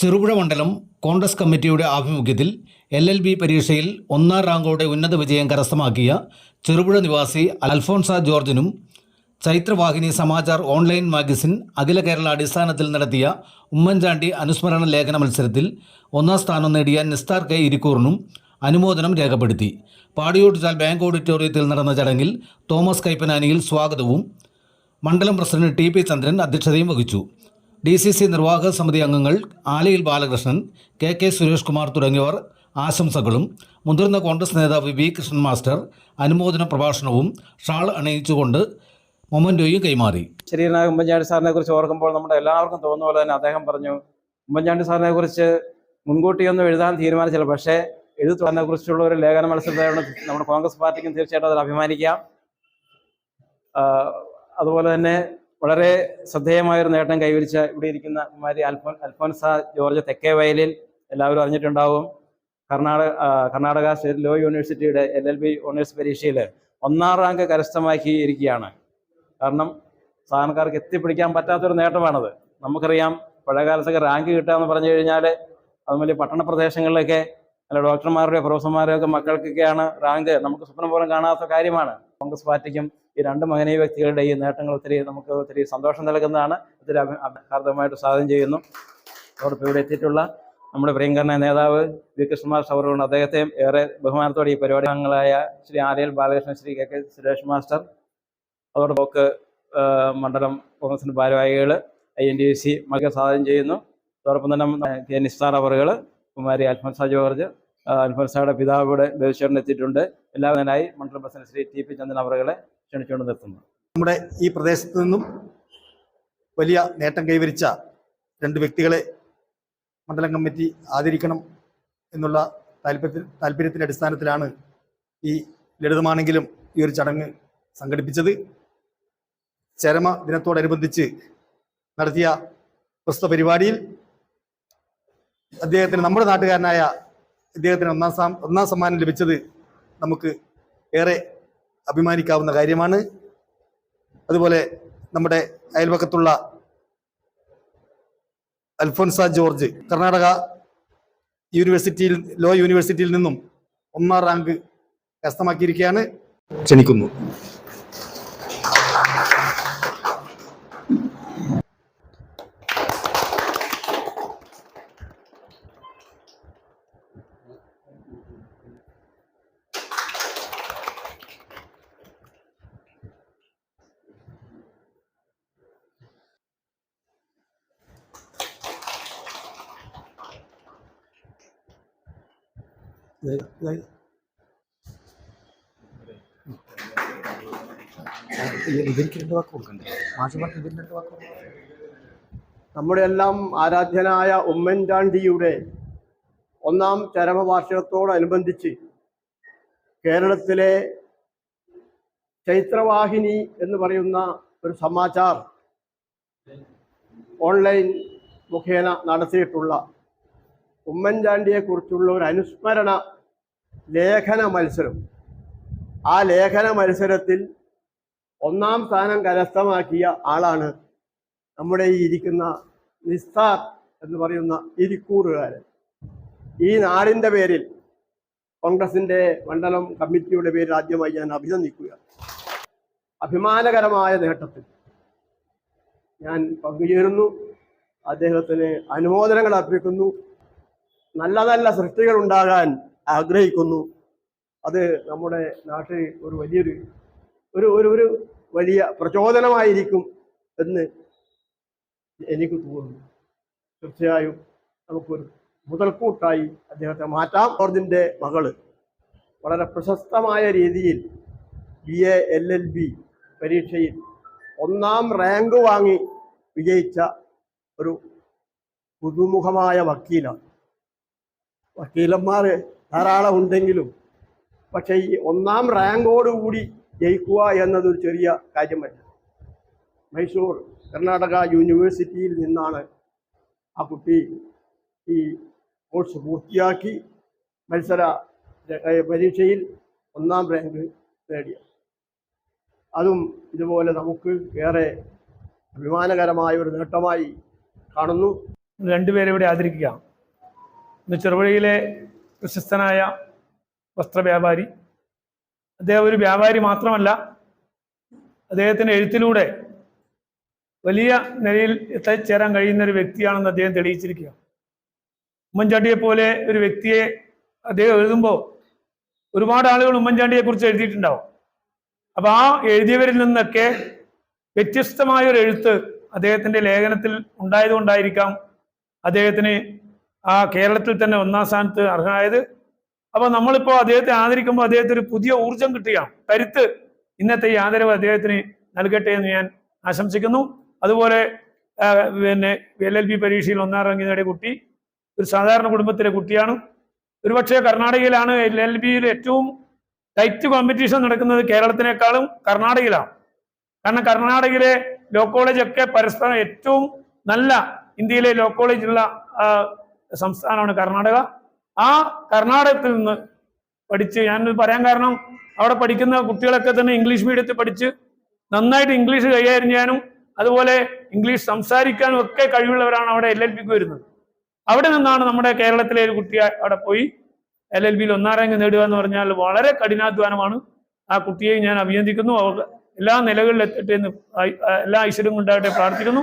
ചെറുപുഴ മണ്ഡലം കോൺഗ്രസ് കമ്മിറ്റിയുടെ ആഭിമുഖ്യത്തിൽ എൽ എൽ ബി പരീക്ഷയിൽ ഒന്നാം റാങ്കോടെ ഉന്നത വിജയം കരസ്ഥമാക്കിയ ചെറുപുഴ നിവാസി അൽഫോൺസ ജോർജിനും ചൈത്രവാഹിനി സമാചാർ ഓൺലൈൻ മാഗസിൻ അഖില കേരള അടിസ്ഥാനത്തിൽ നടത്തിയ ഉമ്മൻചാണ്ടി അനുസ്മരണ ലേഖന മത്സരത്തിൽ ഒന്നാം സ്ഥാനം നേടിയ നിസ്താർ കെ ഇരിക്കൂറിനും അനുമോദനം രേഖപ്പെടുത്തി. പാടിയോട്ടിച്ചാൽ ബാങ്ക് ഓഡിറ്റോറിയത്തിൽ നടന്ന ചടങ്ങിൽ തോമസ് കൈപ്പനാനിയിൽ സ്വാഗതവും മണ്ഡലം പ്രസിഡന്റ് ടി പി ചന്ദ്രൻ അധ്യക്ഷതയും വഹിച്ചു. ഡി സി സി നിർവാഹക സമിതി അംഗങ്ങൾ ആലയിൽ ബാലകൃഷ്ണൻ കെ കെ സുരേഷ് കുമാർ തുടങ്ങിയവർ ആശംസകളും. മുതിർന്ന കോൺഗ്രസ് നേതാവ് വി കൃഷ്ണൻ മാസ്റ്റർ അനുമോദന പ്രഭാഷണവും ഷാൾ അണിയിച്ചുകൊണ്ട് മൊമന്റോയും കൈമാറി. ശരീരനായ ഉമ്മൻചാണ്ടി സാറിനെ കുറിച്ച് ഓർക്കുമ്പോൾ നമ്മുടെ എല്ലാവർക്കും തോന്നുന്ന പോലെ തന്നെ അദ്ദേഹം പറഞ്ഞു ഉമ്മൻചാണ്ടി സാറിനെ കുറിച്ച് മുൻകൂട്ടിയൊന്നും എഴുതാൻ തീരുമാനിച്ചില്ല പക്ഷേ എഴുത്തുള്ളതിനെ കുറിച്ചുള്ള ഒരു ലേഖന മത്സരത്തിലാണ് നമ്മുടെ കോൺഗ്രസ് പാർട്ടിക്കും തീർച്ചയായിട്ടും അതിൽ അഭിമാനിക്കാം. അതുപോലെ തന്നെ വളരെ ശ്രദ്ധേയമായ ഒരു നേട്ടം കൈവരിച്ച ഇവിടെ ഇരിക്കുന്ന കുമാരി അൽഫോൻ അൽഫോൻസ ജോർജ് തെക്കേ വയലിൽ എല്ലാവരും അറിഞ്ഞിട്ടുണ്ടാവും. കർണാടക കർണാടക സ്റ്റേറ്റ് ലോ യൂണിവേഴ്സിറ്റിയുടെ എൽ എൽ ബി ഓണേഴ്സ് പരീക്ഷയിൽ ഒന്നാം റാങ്ക് കരസ്ഥമാക്കിയിരിക്കുകയാണ് കാരണം സാധാരണക്കാർക്ക് എത്തിപ്പിടിക്കാൻ പറ്റാത്തൊരു നേട്ടമാണത്. നമുക്കറിയാം പഴയകാലത്തൊക്കെ റാങ്ക് കിട്ടുക എന്ന് പറഞ്ഞു കഴിഞ്ഞാൽ അതുപോലെ പട്ടണ പ്രദേശങ്ങളിലൊക്കെ അല്ല ഡോക്ടർമാരുടെയോ പ്രൊഫസർമാരുടെയോ ഒക്കെ മക്കൾക്കൊക്കെയാണ് റാങ്ക്. നമുക്ക് സ്വപ്നം പോലും കാണാത്ത കാര്യമാണ്. കോൺഗ്രസ് പാർട്ടിക്കും ഈ രണ്ട് മകനീയ വ്യക്തികളുടെ ഈ നേട്ടങ്ങൾ ഒത്തിരി നമുക്ക് ഒത്തിരി സന്തോഷം നൽകുന്നതാണ്. ഒത്തിരി അഭിഹാർദ്ദമായിട്ട് അഭി- സ്വാഗതം ചെയ്യുന്നു. അതോടൊപ്പം ഇവിടെ എത്തിയിട്ടുള്ള നമ്മുടെ പ്രിയങ്കരനായ നേതാവ് വി. കൃഷ്ണകുമാർ സൗറുണ്ട് അദ്ദേഹത്തെയും ഏറെ ബഹുമാനത്തോടെ ഈ പരിപാടി അംഗങ്ങളായ Shri Aryal Balakrishnan Shri K. K. Suresh master അതോടൊപ്പം മണ്ഡലം കോൺഗ്രസിന്റെ ഭാരവാഹികൾ ഐ. എൻ. ഡി. സി. മകൾ സ്വാഗതം ചെയ്യുന്നു. അതോടൊപ്പം തന്നെ കെ. നിസ്താർ അവറുകൾ കുമാരി അൽഫോൻസ ജോർജ് അൽഫോൻസയുടെ പിതാവ് ഇവിടെ ബേബിച്ചേട്ടൻ എത്തിയിട്ടുണ്ട്. എല്ലാവരുമായി മണ്ഡലം president Shri T P Chandran അവറുകളെ ക്ഷണിച്ചുകൊണ്ട് നിർത്തുന്നു. നമ്മുടെ ഈ പ്രദേശത്ത് നിന്നും വലിയ നേട്ടം കൈവരിച്ച രണ്ട് വ്യക്തികളെ മണ്ഡലം കമ്മിറ്റി ആദരിക്കണം എന്നുള്ള താല്പര്യത്തിൽ താല്പര്യത്തിന്റെ അടിസ്ഥാനത്തിലാണ് ഈ ലളിതമാണെങ്കിലും ഈ ഒരു ചടങ്ങ് സംഘടിപ്പിച്ചത്. ചരമ ദിനത്തോടനുബന്ധിച്ച് നടത്തിയ പ്രസ്തുത പരിപാടിയിൽ അദ്ദേഹത്തിന് നമ്മുടെ നാട്ടുകാരനായ ഇദ്ദേഹത്തിന് ഒന്നാം സ്ഥാ ഒന്നാം സമ്മാനം ലഭിച്ചത് നമുക്ക് ഏറെ അഭിമാനിക്കാവുന്ന കാര്യമാണ്. അതുപോലെ നമ്മുടെ അയൽപക്കത്തുള്ള അൽഫോൻസ ജോർജ് കർണാടക യൂണിവേഴ്സിറ്റിയിൽ ലോ യൂണിവേഴ്സിറ്റിയിൽ നിന്നും ഒന്നാം റാങ്ക് കരസ്ഥമാക്കിയിരിക്കുകയാണ്. ക്ഷണിക്കുന്നു. നമ്മുടെ എല്ലാം ആരാധ്യനായ ഉമ്മൻചാണ്ടിയുടെ ഒന്നാം ചരമവാർഷികത്തോടനുബന്ധിച്ച് കേരളത്തിലെ ചൈത്രവാഹിനി എന്ന് പറയുന്ന ഒരു സമാചാർ ഓൺലൈൻ മുഖേന നടത്തിയിട്ടുള്ള ഉമ്മൻചാണ്ടിയെക്കുറിച്ചുള്ള ഒരു അനുസ്മരണ ലേഖന മത്സരം. ആ ലേഖന മത്സരത്തിൽ ഒന്നാം സ്ഥാനം കരസ്ഥമാക്കിയ ആളാണ് നമ്മുടെ ഈ ഇരിക്കുന്ന നിസ്താർ എന്ന് പറയുന്ന ഇരിക്കൂറുകാരൻ. ഈ നാടിന്റെ പേരിൽ കോൺഗ്രസിന്റെ മണ്ഡലം കമ്മിറ്റിയുടെ പേരിൽ ആദ്യമായി ഞാൻ അഭിനന്ദിക്കുക അഭിമാനകരമായ നേട്ടത്തിൽ ഞാൻ പങ്കുചേരുന്നു. അദ്ദേഹത്തിന് അനുമോദനങ്ങൾ അർപ്പിക്കുന്നു. നല്ല നല്ല സൃഷ്ടികൾ ഉണ്ടാകാൻ ആഗ്രഹിക്കുന്നു. അത് നമ്മുടെ നാട്ടിൽ ഒരു വലിയൊരു ഒരു ഒരു ഒരു വലിയ പ്രചോദനമായിരിക്കും എന്ന് എനിക്ക് തോന്നുന്നു. തീർച്ചയായും നമുക്കൊരു മുതൽക്കൂട്ടായി അദ്ദേഹത്തെ മാറ്റാം. ജോർജിന്റെ മകൾ വളരെ പ്രശസ്തമായ രീതിയിൽ B A L L B പരീക്ഷയിൽ ഒന്നാം റാങ്ക് വാങ്ങി വിജയിച്ച ഒരു പുതുമുഖമായ വക്കീലാണ്. വക്കീലന്മാർ ധാരാളം ഉണ്ടെങ്കിലും പക്ഷേ ഈ ഒന്നാം റാങ്കോടുകൂടി ജയിക്കുക എന്നതൊരു ചെറിയ കാര്യമല്ല. മൈസൂർ കർണാടക യൂണിവേഴ്സിറ്റിയിൽ നിന്നാണ് ആ കുട്ടി ഈ കോഴ്സ് പൂർത്തിയാക്കി മത്സര പരീക്ഷയിൽ ഒന്നാം റാങ്ക് നേടിയത്. അതും ഇതുപോലെ നമുക്ക് ഏറെ അഭിമാനകരമായ ഒരു നേട്ടമായി കാണുന്നു. രണ്ടുപേരെ ഇവിടെ ആദരിക്കുക. ഇന്ന് ചെറുപുഴയിലെ പ്രശസ്തനായ വസ്ത്രവ്യാപാരി. അദ്ദേഹം ഒരു വ്യാപാരി മാത്രമല്ല അദ്ദേഹത്തിന്റെ എഴുത്തിലൂടെ വലിയ നിലയിൽ എത്തിച്ചേരാൻ കഴിയുന്ന ഒരു വ്യക്തിയാണെന്ന് അദ്ദേഹം തെളിയിച്ചിരിക്കുക ഉമ്മൻചാണ്ടിയെ പോലെ ഒരു വ്യക്തിയെ അദ്ദേഹം എഴുതുമ്പോൾ ഒരുപാട് ആളുകൾ ഉമ്മൻചാണ്ടിയെ കുറിച്ച് എഴുതിയിട്ടുണ്ടാവും. അപ്പൊ ആ എഴുതിയവരിൽ നിന്നൊക്കെ വ്യത്യസ്തമായ ഒരു എഴുത്ത് അദ്ദേഹത്തിന്റെ ലേഖനത്തിൽ ഉണ്ടായതുകൊണ്ടായിരിക്കാം അദ്ദേഹത്തിന് ആ കേരളത്തിൽ തന്നെ ഒന്നാം സ്ഥാനത്ത് അർഹനായത്. അപ്പൊ നമ്മളിപ്പോ അദ്ദേഹത്തെ ആദരിക്കുമ്പോൾ അദ്ദേഹത്തിന് ഒരു പുതിയ ഊർജം കിട്ടുകയാണ്. കരുത്ത് ഇന്നത്തെ ഈ ആദരവ് അദ്ദേഹത്തിന് നൽകട്ടെ എന്ന് ഞാൻ ആശംസിക്കുന്നു. അതുപോലെ പിന്നെ എൽ എൽ ബി പരീക്ഷയിൽ ഒന്നാം റാങ്ക് നേടിയ കുട്ടി ഒരു സാധാരണ കുടുംബത്തിലെ കുട്ടിയാണ്. ഒരുപക്ഷെ കർണാടകയിലാണ് എൽ എൽ ബിയിൽ ഏറ്റവും ടൈറ്റ് കോമ്പറ്റീഷൻ നടക്കുന്നത് കേരളത്തിനേക്കാളും കർണാടകയിലാണ്. കാരണം കർണാടകയിലെ ലോ കോളേജ് ഒക്കെ പരസ്പരം ഏറ്റവും നല്ല ഇന്ത്യയിലെ ലോ കോളേജുള്ള സംസ്ഥാനമാണ് കർണാടക. ആ കർണാടകത്തിൽ നിന്ന് പഠിച്ച് ഞാനിത് പറയാൻ കാരണം അവിടെ പഠിക്കുന്ന കുട്ടികളൊക്കെ തന്നെ ഇംഗ്ലീഷ് മീഡിയത്തിൽ പഠിച്ച് നന്നായിട്ട് ഇംഗ്ലീഷ് കൈകാര്യം ചെയ്യാനും അതുപോലെ ഇംഗ്ലീഷ് സംസാരിക്കാനും ഒക്കെ കഴിവുള്ളവരാണ് അവിടെ എൽ എൽ പിക്ക് വരുന്നത്. അവിടെ നിന്നാണ് നമ്മുടെ കേരളത്തിലെ ഒരു കുട്ടി അവിടെ പോയി എൽ എൽ ബിയിൽ ഒന്നാം റാങ്ക് നേടുക എന്ന് പറഞ്ഞാൽ വളരെ കഠിനാധ്വാനമാണ്. ആ കുട്ടിയെ ഞാൻ അഭിനന്ദിക്കുന്നു. എല്ലാ നിലകളിലെത്തട്ടെ എന്ന് എല്ലാ ഐശ്വര്യം ഉണ്ടാകട്ടെ പ്രാർത്ഥിക്കുന്നു.